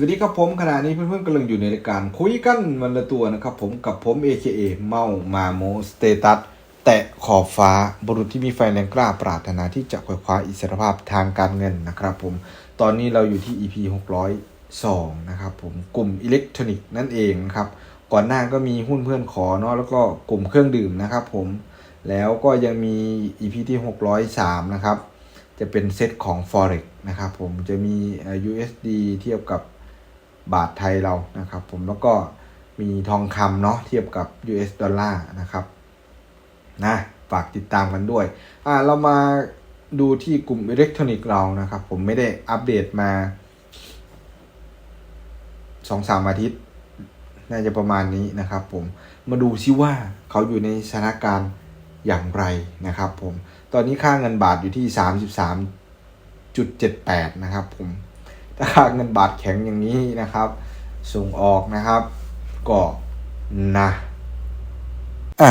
วัสดีครับผมขณะนี้เพื่อนๆกำลังอยู่ในรายการคุยกันวันละตัวนะครับผมกับผม AKA เมามาโมสเตตัสแตะขอบฟ้าบุรุษที่มีไฟแรงกล้าปรารถนาที่จะคว้คว้าอิสรภาพทางการเงินนะครับผมตอนนี้เราอยู่ที่ EP 602นะครับผมกลุ่มอิเล็กทรอนิกส์นั่นเองนะครับก่อนหน้าก็มีหุ้นเพื่อนขอเนาะแล้วก็กลุ่มเครื่องดื่มนะครับผมแล้วก็ยังมี EP ที่ 603นะครับจะเป็นเซตของ Forex นะครับผมจะมี USD เทียบกับ บาทไทยเรานะครับ ผมแล้วก็มีทองคำเนาะเทียบกับ US ดอลลาร์นะครับนะฝากติดตามกันด้วยอ่าเรามาดูที่กลุ่มอิเล็กทรอนิกส์เรานะครับ ผมไม่ได้อัปเดตมาสองสามอาทิตย์ น่าจะประมาณนี้นะครับ ผมมาดูซิว่าเขาอยู่ในสถานการณ์อย่างไรนะครับ ผมตอนนี้ค่าเงินบาทอยู่ที่ 33.78 นะครับผม ถ้าค่าเงินบาทแข็งอย่างนี้นะครับ ส่งออกนะครับ ก็นะอะ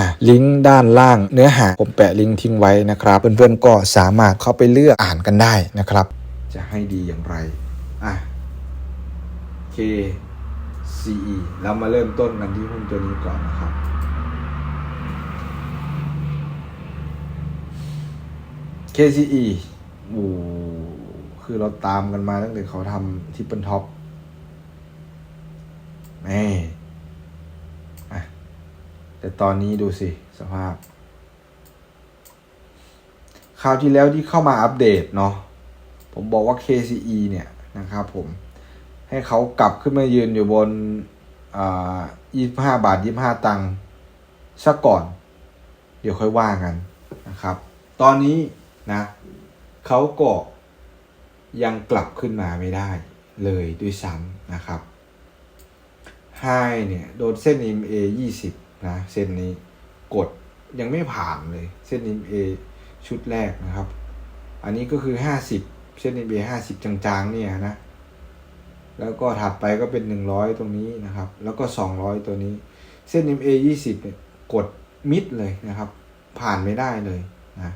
ะลิงก์ด้านล่างเนื้อหาผมแปะลิงก์ทิ้งไว้นะครับ เพื่อนๆก็สามารถเข้าไปเลือกอ่านกันได้นะครับ จะให้ดีอย่างไรอะ KCE เรามาเริ่มต้นกันที่หุ้นตัวนี้ก่อนนะครับ KCE โอ้คือเราตามกันมาตั้งแต่เขาทำทิปเปิลท็อปแม่ แต่ตอนนี้ดูสิ สภาพ คราวที่แล้วที่เข้ามาอัปเดตเนาะผมบอกว่า KCE เนี่ยนะครับผม ให้เขากลับขึ้นมายืนอยู่บนอ่า25บาท25ตังค์ซะก่อน เดี๋ยวค่อยว่ากันนะครับ ตอนนี้นะเขาก็ยังกลับขึ้นมาไม่ได้เลยด้วยซ้ำนะครับไฮเนี่ย โดนเส้น MA 20 นะเส้นนี้กดยังไม่ผ่านเลย เส้น MA ชุดแรกนะครับ อันนี้ก็คือ 50 เส้น MA 50 จางๆ เนี่ยนะ แล้วก็ถัดไปก็เป็น 100 ตรงนี้นะครับ แล้วก็ 200 ตัวนี้ เส้น MA 20เนี่ยกดมิดเลยนะครับ ผ่านไม่ได้เลยนะ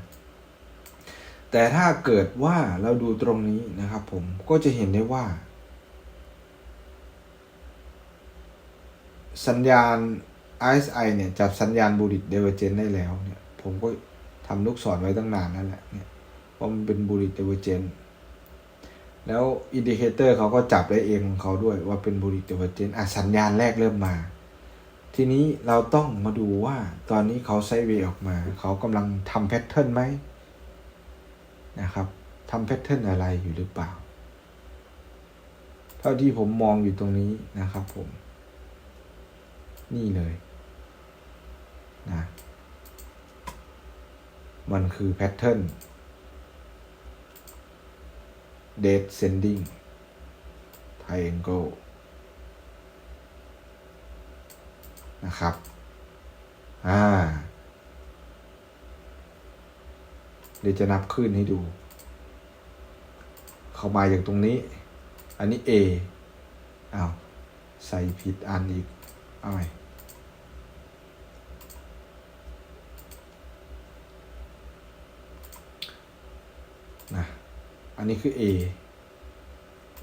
แต่ถ้าเกิดว่าเราดูตรงนี้นะครับ ผมก็จะเห็นได้ว่า สัญญาณ RSI เนี่ยจับสัญญาณบูริตเดเวอร์เจนได้แล้วเนี่ยผมก็ทำลูกศรไว้ตั้งนานนั่นแหละเนี่ยว่ามันเป็นบูริตเดเวอร์เจนแล้วอินดิเคเตอร์เขาก็จับได้เองของเขาด้วยว่าเป็นบูริตเดเวอร์เจนอะสัญญาณแรกเริ่มมา ทีนี้เราต้องมาดูว่าตอนนี้เขาไซเวออกมา เขากำลังทำแพทเทิร์นไหมนะครับทำแพทเทิร์นอะไรอยู่หรือเปล่า เท่าที่ผมมองอยู่ตรงนี้นะครับผม นี่เลย นะมันคือแพทเทิร์น descending triangle นะครับ อ่า เดี๋ยวจะนับขึ้นให้ดู เข้ามาอย่างตรงนี้ อันนี้ A อ้าว ใส่ผิดอันอีก เอาใหม่นะ อั นนี้คือ A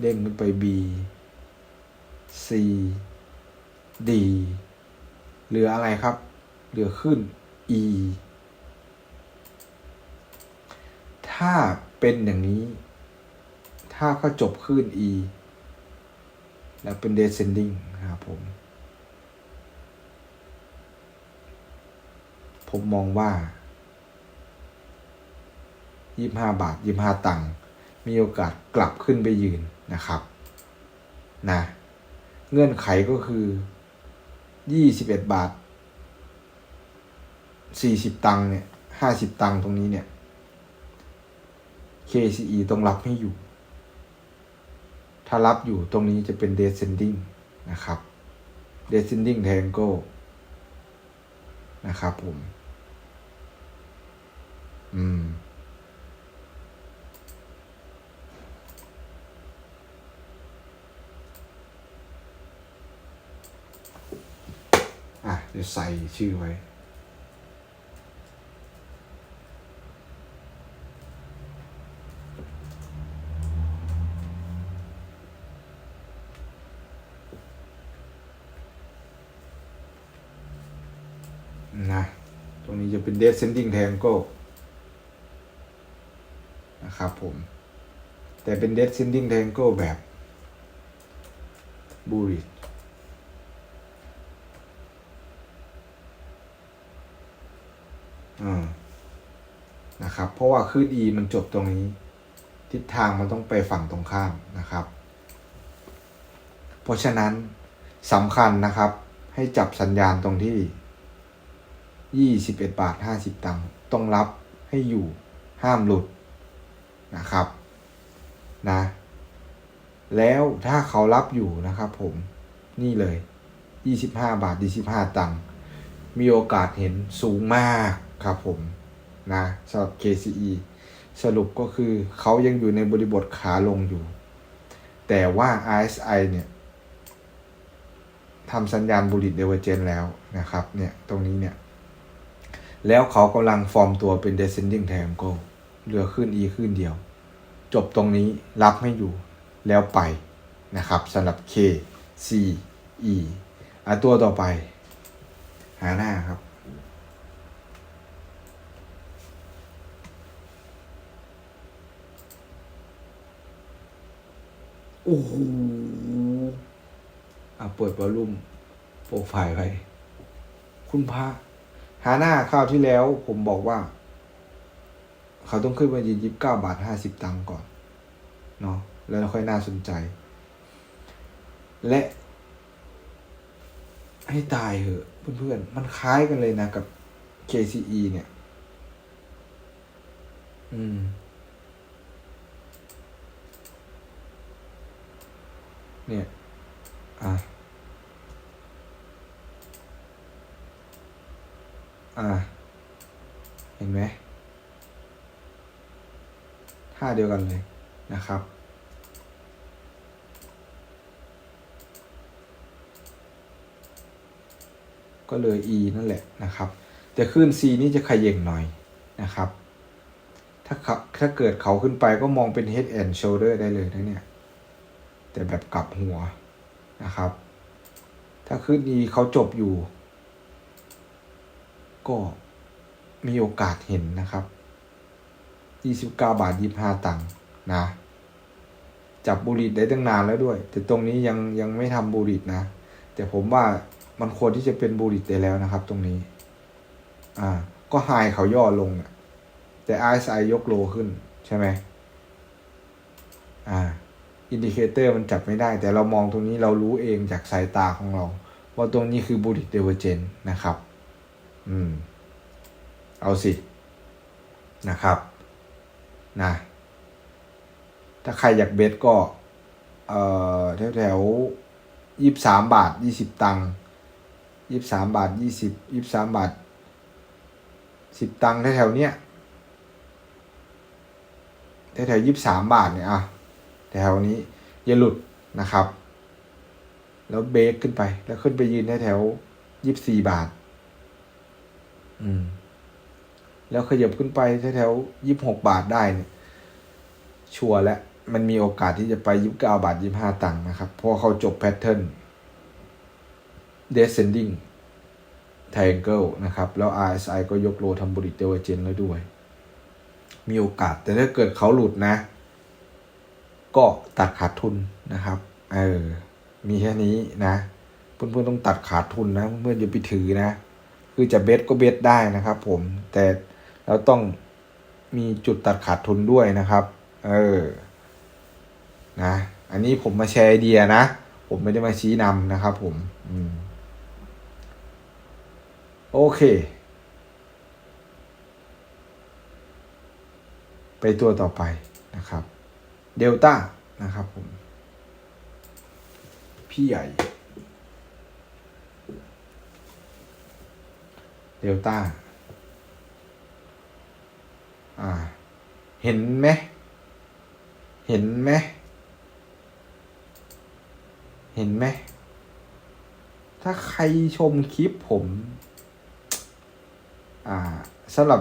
เด้งขึ้นไป B C D เหลืออะไรครับ เหลือขึ้น E ถ้าเป็นอย่างนี้ ถ้าเขาจบขึ้น E แล้วเป็น descending ครับผม ผมมองว่า 25 บาท 25 ตังค์ มีโอกาสกลับขึ้นไปยืนนะครับนะเงื่อนไขก็คือ21บาท40ตังค์เนี่ย50ตังค์ตรงนี้เนี่ย KCE ต้องรับให้อยู่ถถ้ารับอยู่ตรงนี้จะเป็น descending นะครับ descending triangle นะครับผม อืม อะเดี๋ยวใส่ชื่อไว้ นะ ตรงนี้จะเป็น descending triangle นะครับผม แต่เป็น descending triangle แบบ bullet อ่านะค รับเพราะว่าคลื่น e มันจบตรงนี้ ทิศทางมันต้องไปฝั่งตรงข้ามนะครับ เพราะฉะนั้นสำคัญนะครับ ให้จับสัญญาณตรงที่ 21 บาท 50 ตังค์ต้องรับให้อยู่ห้ามหลุดนะครับนะแล้วถ้าเขารับอยู่นะครับผมนี่เลย 25 บาท25ตังค์มีโอกาสเห็นสูงมากครับผม นะสำหรับ KCE สรุปก็คือเขายังอยู่ในบริบทขาลงอยู่ แต่ว่า RSI เนี่ยทำสัญญาณบุลิตเดเวอร์เจนแล้วนะครับเนี่ยตรงนี้เนี่ย แล้วเขากำลังฟอร์มตัวเป็น descending triangle เหลือขึ้น e ขึ้นเดียว จบตรงนี้รับไม่อยู่แล้วไปนะครับสำหรับ K C E อะตัวต่อไป หาหน้าครับ โอ้โหอะเปิดวอลลุ่มโปรไฟล์ไปคุณพระหาหน้าคราวที่แล้ว ผมบอกว่า เขาต้องขึ้นมายืนยิบเก้าบาทห้าสิบตังค์ก่อน เนาะแล้วค่อยน่าสนใจ และ ให้ตายเหอะเพื่อนๆ มันคล้ายกันเลยนะกับ KCE เนี่ย อืม เนี่ยอะอะเห็นไหมท่าเดียวกันเลยนะครับ ก็เลย E นั่นแหละนะครับ แต่ขึ้น C นี่จะขย่งหน่อยนะครับ ถ้าเขาถ้าเกิดเขาขึ้นไปก็มองเป็น head and shoulder ได้เลยนะเนี่ย แต่แบบกลับหัวนะครับ ถ้าขึ้น E เขาจบอยู่ ก็มีโอกาสเห็นนะครับ29บาท25ตังค์นะ จับบุรีได้ตั้งนานแล้วด้วย แต่ตรงนี้ยังยังไม่ทำบุรีนะ แต่ผมว่ามันควรที่จะเป็นบุรีได้แล้วนะครับ ตรงนี้ อ่า ก็ไฮเขาย่อลงเนี่ยแต่ RSI ยกโลขึ้นใช่ไหมอ่า อินดิเคเตอร์มันจับไม่ได้ แต่เรามองตรงนี้เรารู้เองจากสายตาของเรา ว่าตรงนี้คือบุหรี่เดเวอร์เจนนะครับ อืม เอาสิ นะครับ นะ ถ้าใครอยากเบสก็ เอ่อ แถวแถวยี่สามบาทยี่สิบตังค์ยี่สามบาทยี่สิบยี่สามบาทสิบตังค์แถวแถวเนี้ยแถวแถวยี่สามบาทเนี่ยอะ แถวนี้อย่าหลุดนะครับ แล้วเบรกขึ้นไป แล้วขึ้นไปยืนแถวแถวยี่สี่บาท อืม แล้วขยับขึ้นไปแถวแถวยี่หกบาทได้เนี่ย ชัวร์แล้วมันมีโอกาสที่จะไปยี่สิบเก้าบาทยี่ห้าตังค์นะครับ เพราะเขาจบแพทเทิร์น descending triangle นะครับ แล้ว RSI ก็ยกโลทำบริเดเวอร์เจนแล้วด้วย มีโอกาส แต่ถ้าเกิดเขาหลุดนะ ก็ตัดขาดทุนนะครับ เออ มีแค่นี้นะ เพื่อนๆต้องตัดขาดทุนนะเพื่อนๆอย่าไปถือนะ คือจะเบสก็เบสได้นะครับ ผม แต่เราต้องมีจุดตัดขาดทุนด้วยนะครับ เออ นะ อันนี้ผมมาแชร์ไอเดียนะ ผมไม่ได้มาชี้นำนะครับ ผม อืม โอเคไปตัวต่อไปนะครับ เดลต้านะครับผม พี่ใหญ่ เดลต้า อ่า เห็นไหม เห็นไหม เห็นไหม ถ้าใครชมคลิปผม อ่าสำหรับ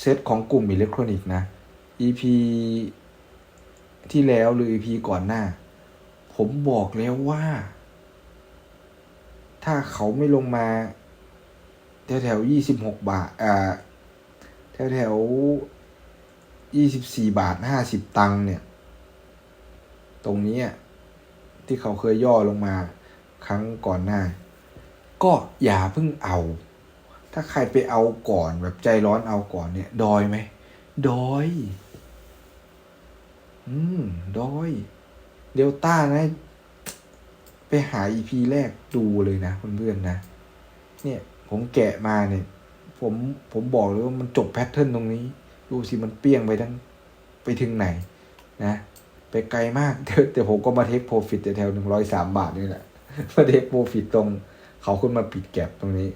เซตของกลุ่มอิเล็กทรอนิกส์นะ EP ที่แล้วหรือ EP ก่อนหน้า ผมบอกแล้วว่า ถ้าเขาไม่ลงมา แถวแถวยี่สิบหกบาท อ่า แถวแถวยี่สิบสี่บาทห้าสิบตังค์เนี่ย ตรงนี้ที่เขาเคยย่อลงมา ครั้งก่อนหน้า ก็อย่าเพิ่งเอา ถ้าใครไปเอาก่อนแบบใจร้อนเอาก่อนเนี่ย ดอยไหมดอย อืม ดอย เดลต้านะ ไปหาอีพีแรกดูเลยนะเพื่อนๆนะ เนี่ย ผมแกะมาเนี่ย ผมผมบอกเลยว่ามันจบแพทเทิร์นตรงนี้ ดูสิมันเปี้ยงไปทั้งไปถึงไหน นะ ไปไกลมากแต่แต่ผมก็มาเทคโปรฟิตแถวหนึ่งร้อยสามบาทนี่แหละ มาเทคโปรฟิตตรง เขาขึ้นมาปิดแก็บตรงนี้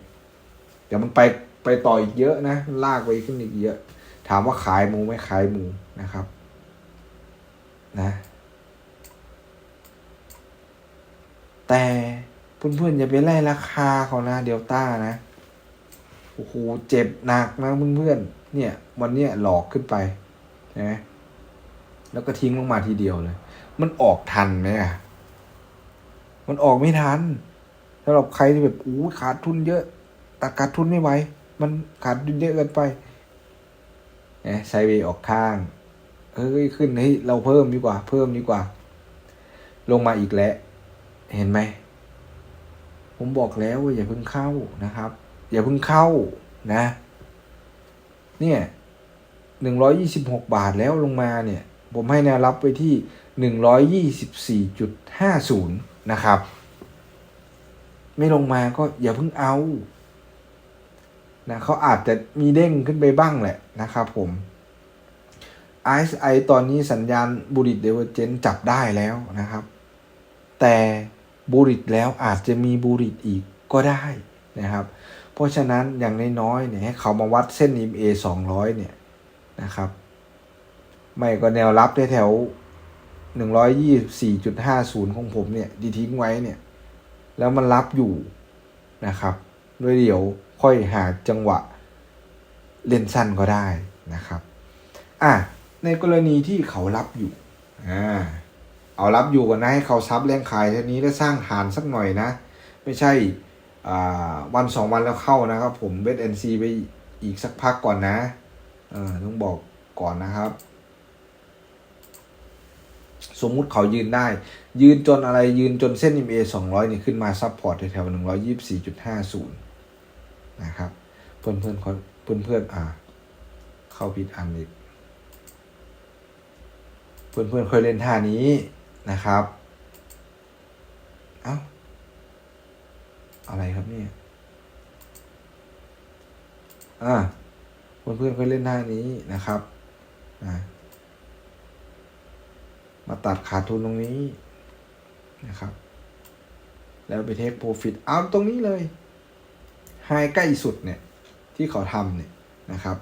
เดี๋ยวมันไปไปต่ออีกเยอะนะ ลากไปขึ้นอีกเยอะ ถามว่าขายมูไหม่ขายมูนะครับ นะ แต่เพื่อนๆอย่าไปไล่ราคาเขานะ เดลต้านะโอ้โหเจ็บหนักนะเพื่อนๆเนี่ย วันเนี้ยหลอกขึ้นไปนะแล้วก็ทิ้งลงมาทีเดียวเลย มันออกทันไหมอะ มันออกไม่ทันสำหรับใครที่แบบอู้ขาดทุนเยอะแต่ขาดทุนไม่ไหวมันขาดทุนเยอะเกินไปนะไซเวย์ออกข้าง เฮ้ยขึ้นเฮ้ยเราเพิ่มดีกว่า เพิ่มดีกว่า ลงมาอีกแล้ว เห็นไหม ผมบอกแล้วว่าอย่าเพิ่งเข้านะครับ อย่าเพิ่งเข้านะ เนี่ยหนึ่งร้อยยี่สิบหกบาทแล้วลงมาเนี่ย ผมให้แนวรับไปที่หนึ่งร้อยยี่สิบสี่จุดห้าศูนย์นะครับ ไม่ลงมาก็อย่าเพิ่งเอานะเขาอาจจะมีเด้งขึ้นไปบ้างแหละนะครับผม RSI ตอนนี้สัญญาณบูริตเดเวอร์เจนจับได้แล้วนะครับ แต่บูริตแล้วอาจจะมีบูริตอีกก็ได้นะครับ เพราะฉะนั้นอย่างน้อยๆเนี่ยให้เขามาวัดเส้น EMA 200 เนี่ยนะครับ ไม่ก็แนวรับแถว124.50 ของผมเนี่ยดีทิ้งไว้เนี่ย แล้วมันรับอยู่นะครับด้วยเดี๋ยวค่อยหาจังหวะเล่นสั้นก็ได้นะครับ อะ ในกรณีที่เขารับอยู่อ่าเอารับอยู่กันนะให้เขาซับแรงขายเท่านี้แล้วสร้างฐานสักหน่อยนะ ไม่ใช่อ่าวันสองวันแล้วเข้านะครับ ผมเวทเอ็นซีไปอีกสักพักก่อนนะต้องบอกก่อนนะครับ สมมุติเขายืนได้ ยืนจนอะไรยืนจนเส้น MA 200 นี่ขึ้นมาซับพอร์ตแถวๆ124.50 นะครับ เพื่อนเพื่อนเพื่อนเพื่อนๆอ่า เข้าผิดอันอีก เพื่อนๆเคยเล่นท่านี้นะครับเอ้าอะไรครับเนี่ยอ่าเพื่อนเพื่อนๆเคยเล่นท่านี้นะครับอ่ามาตัดขาดทุนตรงนี้นะครับ แล้วไปเทคโปรฟิตเอาตรงนี้เลยไฮใกล้สุดเนี่ยที่เขาทำเนี่ยนะครับ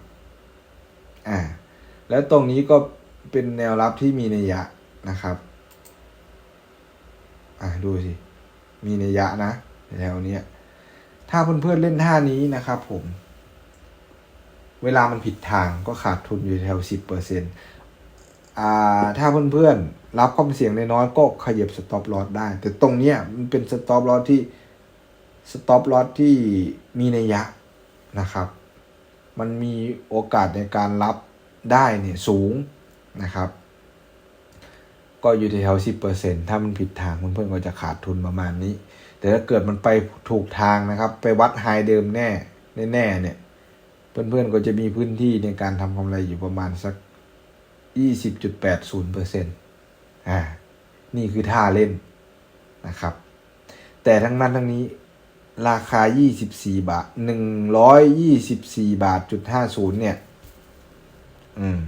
อ่า แล้วตรงนี้ก็ เป็นแนวรับที่มีนัยยะนะครับ อ่าดูสิ มีนัยยะนะแถวเนี้ย ถ้าเพื่อนๆเล่นท่านี้นะครับผม เวลามันผิดทางก็ขาดทุนอยู่แถวสิบเปอร์เซ็นต์อ่า ถ้าเพื่อนๆรับความเสี่ยงน้อยก็ขยับสต็อปลอสได้ แต่ตรงเนี้ยมันเป็นสต็อปลอสที่สต็อปลอสที่มีนัยยะนะครับ มันมีโอกาสในการรับได้เนี่ยสูง นะครับ ก็อยู่แถวสิบเปอร์เซ็นถ้ามันผิดทางเพื่อนๆก็จะขาดทุนประมาณนี้ แต่ถ้าเกิดมันไปถูกทางนะครับ ไปวัดไฮเดิมแน่แน่ๆเนี่ย เพื่อนๆก็จะมีพื้นที่ในการทำกำไรอยู่ประมาณสักยี่สิบจุดแปดศูนย์เปอร์เซ็นต์อ่า นี่คือท่าเล่นนะครับ แต่ทั้งนั้นทั้งนี้ราคา 24 บาท 124 บาทจุด50 เนี่ย อืม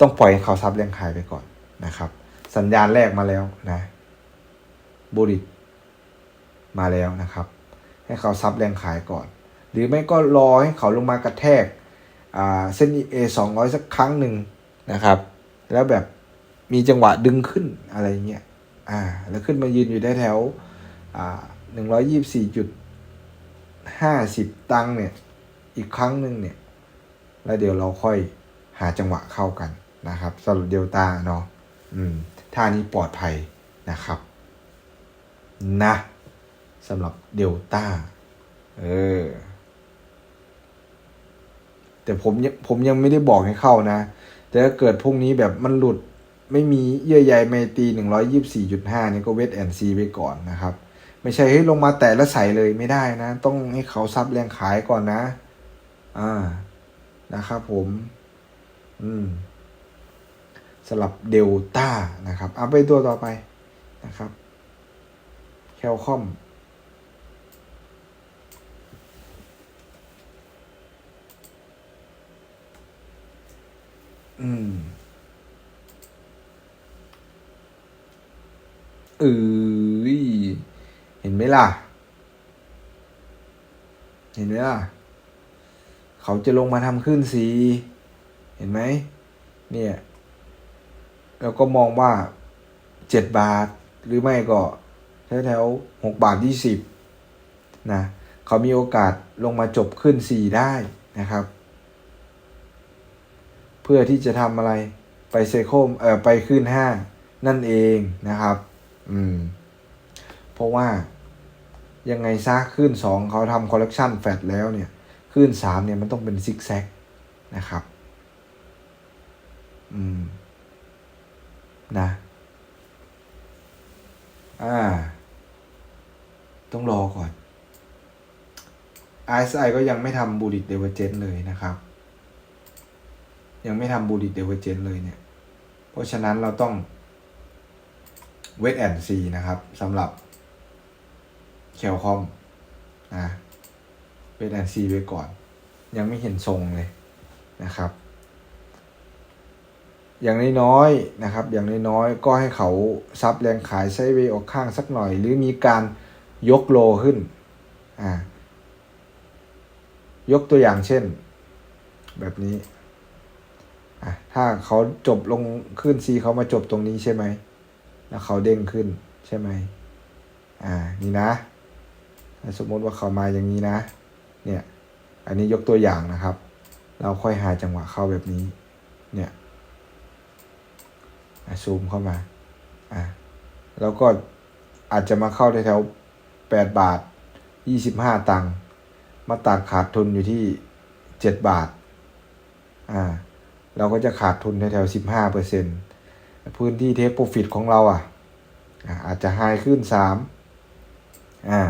ต้องปล่อยให้เขาซับแรงขายไปก่อนนะครับ สัญญาณแรกมาแล้วนะบูริตมาแล้วนะครับ ให้เขาซับแรงขายก่อน หรือไม่ก็รอให้เขาลงมากระแทกเส้น EA 200 สักครั้งหนึ่งนะครับ แล้วแบบมีจังหวะดึงขึ้นอะไรเงี้ยอ่าแล้วขึ้นมายืนอยู่ได้แถวอ่าหนึ่งร้อยยี่สี่จุดห้าสิบตังเนี่ย อีกครั้งหนึ่งเนี่ย แล้วเดี๋ยวเราค่อยหาจังหวะเข้ากัน นะครับสำหรับเดลต้าเนาะอืมท่านี้ปลอดภัยนะครับนะสำหรับเดลต้าเออ แต่ผมยังผมยังไม่ได้บอกให้เข้านะ แต่ถ้าเกิดพรุ่งนี้แบบมันหลุดไม่มีเยื่อใยไมตีหนึ่งร้อยยี่สี่จุดห้านี่ก็เวทแอนซีไปก่อนนะครับ ไม่ใช่ให้ลงมาแตะแล้วใส่เลยไม่ได้นะ ต้องให้เขาซับแรงขายก่อนนะ อ่านะครับผม อืม สลับเดลต้านะครับเอาไปตัวต่อไปนะครับแคลคอมอืมเออเห็นไหมล่ะ เห็นไหมล่ะ เขาจะลงมาทำขึ้นสี เห็นไหม เนี่ย แล้วก็มองว่าเจ็ดบาท หรือไม่ก็แถวแถวหกบาทยี่สิบนะเขามีโอกาสลงมาจบขึ้นสี่ได้นะครับ เพื่อที่จะทำอะไรไปเซโคมเออไปขึ้นห้านั่นเองนะครับ อืม เพราะว่ายังไงซะขึ้นสองเขาทำคอลเลกชันแฟตแล้วเนี่ยขึ้นสามเนี่ยมันต้องเป็นซิกแซกนะครับ อืม นะอ่า ต้องรอก่อน RSI ก็ยังไม่ทำบูดิตเดเวเจนเลยนะครับ ยังไม่ทำบูดิตเดเวเจนเลยเนี่ย เพราะฉะนั้นเราต้องเวทแอนซีนะครับสำหรับเคลคอมนะเวทแอนซีไว้ก่อน ยังไม่เห็นทรงเลยนะครับ อย่างน้อยๆนะครับ อย่างน้อยๆก็ให้เขาซับแรงขายไซด์เวออกข้างสักหน่อย หรือมีการยกโลขึ้นอ่ายกตัวอย่างเช่น แบบนี้อะถ้าเขาจบลงขึ้น C เขามาจบตรงนี้ใช่ไหมแล้วเขาเด้งขึ้นใช่ไหมอ่านี่นะ สมมติว่าเขามาอย่างนี้นะ เนี่ย อันนี้ยกตัวอย่างนะครับ เราค่อยหาจังหวะเข้าแบบนี้ เนี่ย ซูมเข้ามาอะแล้วก็อาจจะมาเข้าแถวแปดบาทยี่สิบห้าตังค์มาตัดขาดทุนอยู่ที่เจ็ดบาทอ่าเราก็จะขาดทุนแถวๆสิบห้าเปอร์เซ็นพื้นที่เทคโปรฟิตของเราอะอ่าอาจจะไฮขึ้นสามอ่า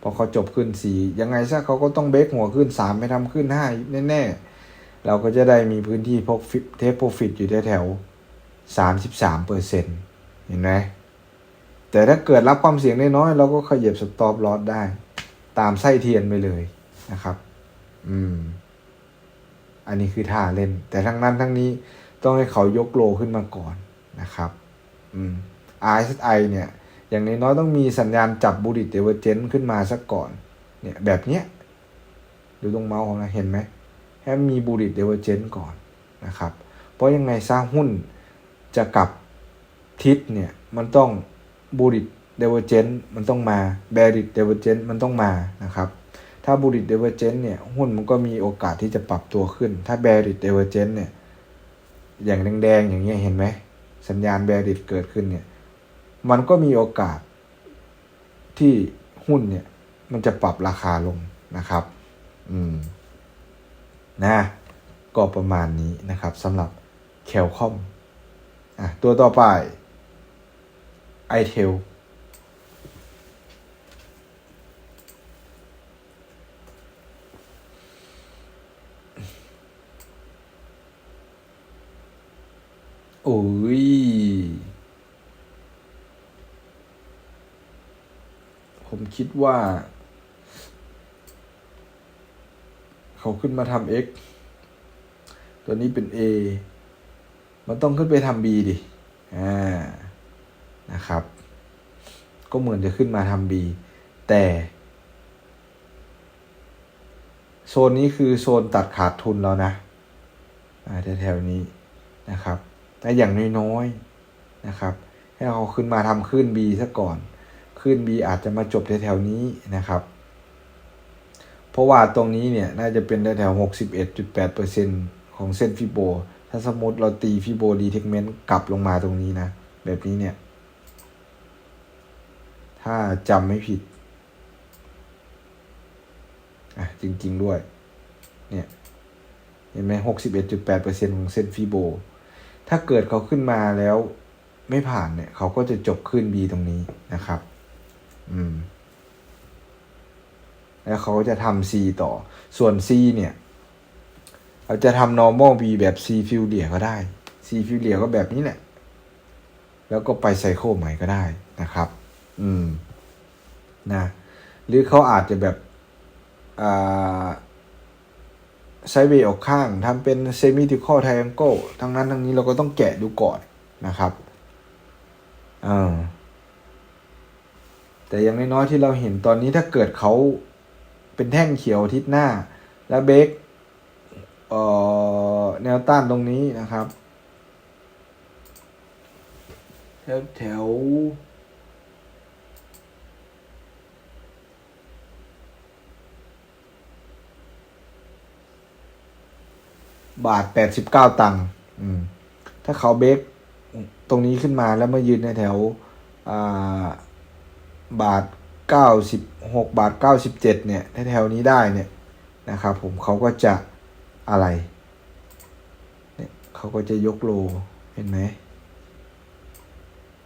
พอเขาจบขึ้นสี่ยังไงซะเขาก็ต้องเบรกหัวขึ้นสามไม่ทำขึ้นห้าแน่ๆเราก็จะได้มีพื้นที่พกเทคโปรฟิตอยู่แถวๆ สามสิบสามเปอร์เซ็นต์เห็นไหมแต่ถ้าเกิดรับความเสี่ยงน้อย เราก็ขยับสต็อปลอสได้ ตามไส้เทียนไปเลยนะครับ อืม อันนี้คือท่าเล่น แต่ทั้งนั้นทั้งนี้ต้องให้เขายกโลขึ้นมาก่อนนะครับ อืม RSI เนี่ย อย่างน้อยต้องมีสัญญาณจับบูดิตเดเวอร์เจนขึ้นมาสักก่อน เนี่ยแบบเนี้ยดูตรงเมาส์ของเราเห็นไหมให้มีบูดิตเดเวอร์เจนก่อนนะครับ เพราะยังไงซะหุ้น จะกลับทิศเนี่ย มันต้องบูริตเดเวอร์เจนมันต้องมาแบริตเดเวอร์เจนมันต้องมานะครับ ถ้าบูริตเดเวอร์เจนเนี่ย หุ้นมันก็มีโอกาสที่จะปรับตัวขึ้น ถ้าแบริตเดเวอร์เจนเนี่ย อย่างแดงๆ อย่างเงี้ยเห็นไหม สัญญาณแบริตเกิดขึ้นเนี่ย มันก็มีโอกาสที่หุ้นเนี่ย มันจะปรับราคาลงนะครับ อืม นะ ก็ประมาณนี้นะครับสำหรับแคลคอม อะตัวต่อไปไอเทลโอ้ยผมคิดว่า เขาขึ้นมาทำ X ตัวนี้เป็น A มันต้องขึ้นไปทำ B ดิ อ่า นะครับ ก็เหมือนจะขึ้นมาทำ B แต่ โซนนี้คือโซนตัดขาดทุนแล้วนะแถวๆนี้นะครับ แต่อย่างน้อยๆนะครับ ให้เขาขึ้นมาทำขึ้น B ซะก่อน ขึ้น B อาจจะมาจบแถวๆนี้นะครับ เพราะว่าตรงนี้เนี่ย น่าจะเป็นแถวๆ61.8%ของเส้นฟิโบ ถ้าสมมติเราตีฟิโบดีเทคเมนต์กลับลงมาตรงนี้นะ แบบนี้เนี่ย ถ้าจำไม่ผิด อะ จริง ๆ ด้วย เนี่ย เห็นไหมหกสิบเอ็ดจุดแปดเปอร์เซ็นของเส้นฟีโบ ถ้าเกิดเขาขึ้นมาแล้วไม่ผ่านเนี่ย เขาก็จะจบขึ้น B ตรงนี้นะครับ อืม แล้วเขาก็จะทำ C ต่อ ส่วน C เนี่ย เราจะทำ normal B แบบ C f i l l i a ก็ได้ C f i l l i a ก็แบบนี้แหละ แล้วก็ไปไซโคใหม่ก็ได้นะครับ อืม นะ หรือเขาอาจจะแบบอ่าไซเวออกข้างทำเป็นเซมิทิคอลไทแองเกิลทั้งนั้นทั้งนี้เราก็ต้องแกะดูก่อนนะครับเออแต่อย่างน้อยๆที่เราเห็นตอนนี้ถ้าเกิดเขาเป็นแท่งเขียวทิศหน้า แล้วเบรก แนวต้านตรงนี้นะครับแถวแถวบาทแปดสิบเก้าตังค์อืมถ้าเขาเบรกตรงนี้ขึ้นมาแล้วมายืนในแถวอ่าบาทเก้าสิบหกบาทเก้าสิบเจ็ดเนี่ยแถวๆนี้ได้เนี่ยนะครับผมเขาก็จะ อะไร เนี่ยเขาก็จะยกโล เห็นไหม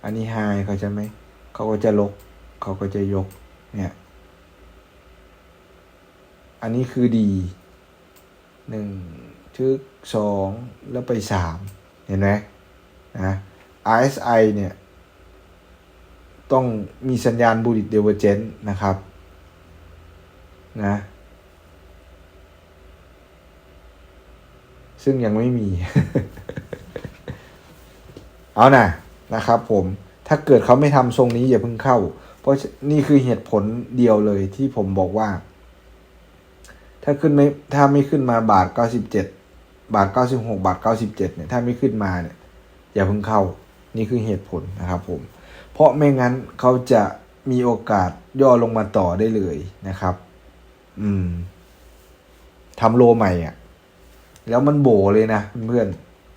อันนี้ไฮเขาจะไหม เขาก็จะลก เขาก็จะยก เนี่ย อันนี้คือดีหนึ่งชึกสองแล้วไปสามเห็นไหมนะ RSI เนี่ย ต้องมีสัญญาณบูริตเดเวอร์เจนนะครับ นะ ซึ่งยังไม่มี เอานะนะครับผมถ้าเกิดเขาไม่ทำทรงนี้อย่าเพิ่งเข้า เพราะนี่คือเหตุผลเดียวเลยที่ผมบอกว่า ถ้าขึ้นไม่ถ้าไม่ขึ้นมาบาทเก้าสิบเจ็ดบาทเก้าสิบหกบาทเก้าสิบเจ็ดเนี่ยถ้าไม่ขึ้นมาเนี่ย อย่าเพิ่งเข้า นี่คือเหตุผลนะครับผม เพราะไม่งั้นเขาจะมีโอกาสย่อลงมาต่อได้เลยนะครับ อืมทำโลใหม่อะ แล้วมันโบเลยนะเพื่อน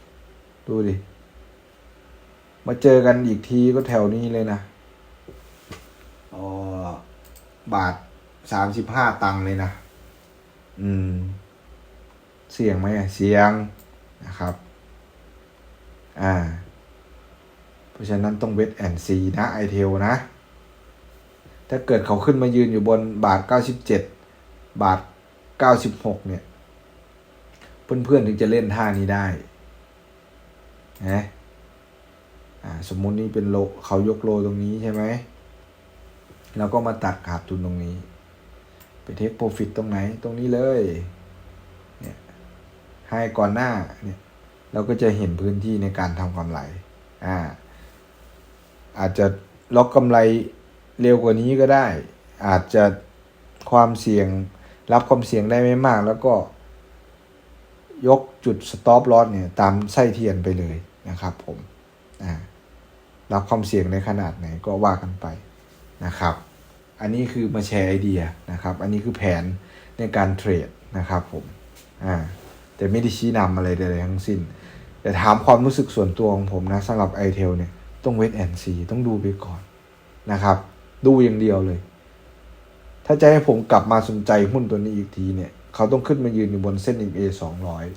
ๆดูดิ มาเจอกันอีกทีก็แถวนี้เลยนะอ๋อบาทสามสิบห้าตังค์เลยนะ อืม เสี่ยงไหมอะเสี่ยงนะครับ อ่า เพราะฉะนั้นต้องเวทแอนซีนะไอเทลนะ ถ้าเกิดเขาขึ้นมายืนอยู่บนบาทเก้าสิบเจ็ดบาทเก้าสิบหกเนี่ย เพื่อนๆถึงจะเล่นท่านี้ได้นะอ่าสมมุตินี่เป็นโลเขายกโลตรงนี้ใช่ไหมเราก็มาตัดขาดทุนตรงนี้ ไปเทคโปรฟิตตรงไหนตรงนี้เลยเนี่ยให้ก่อนหน้าเนี่ยเราก็จะเห็นพื้นที่ในการทำกำไรอ่าอาจจะล็อกกำไรเร็วกว่านี้ก็ได้ อาจจะความเสี่ยงรับความเสี่ยงได้ไม่มากแล้วก็ ยกจุดสต็อปลอสเนี่ยตามไส้เทียนไปเลยนะครับผมรับความเสี่ยงในขนาดไหนก็ว่ากันไปนะครับ อันนี้คือมาแชร์ไอเดียนะครับ อันนี้คือแผนในการเทรดนะครับผมอ่าแต่ไม่ได้ชี้นำอะไรใดๆทั้งสิ้น แต่ถามความรู้สึกส่วนตัวของผมนะสำหรับไอเทลเนี่ยต้องเวทแอนซีต้องดูไปก่อนนะครับ ดูอย่างเดียวเลย ถ้าจะให้ผมกลับมาสนใจหุ้นตัวนี้อีกทีเนี่ย เขาต้องขึ้นมายืนอยู่บนเส้น MA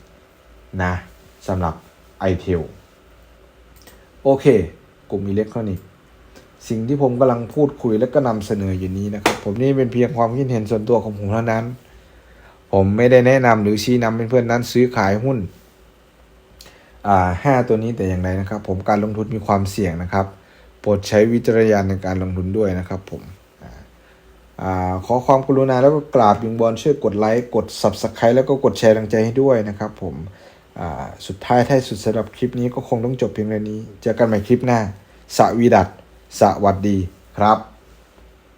200 นะสำหรับไอเทลโอเค กลุ่มอิเล็กทรอนิกส์สิ่งที่ผมกำลังพูดคุยและก็นำเสนออยู่นี้นะครับ ผมนี่เป็นเพียงความคิดเห็นส่วนตัวของผมเท่านั้น ผมไม่ได้แนะนำหรือชี้นำเพื่อนๆนั้นซื้อขายหุ้นอ่าห้าตัวนี้แต่อย่างไรนะครับ ผมการลงทุนมีความเสี่ยงนะครับ โปรดใช้วิจารณญาณในการลงทุนด้วยนะครับผม ขอความกรุณาแล้วก็กราบยิงบอลช่วยกดไลค์กด subscribe แล้วก็กดแชร์ดังใจให้ด้วยนะครับผมสุดท้ายท้ายสุดสำหรับคลิปนี้ก็คงต้องจบเพียงเท่านี้ เจอกันใหม่คลิปหน้า สวีดัตสวัสดีครับ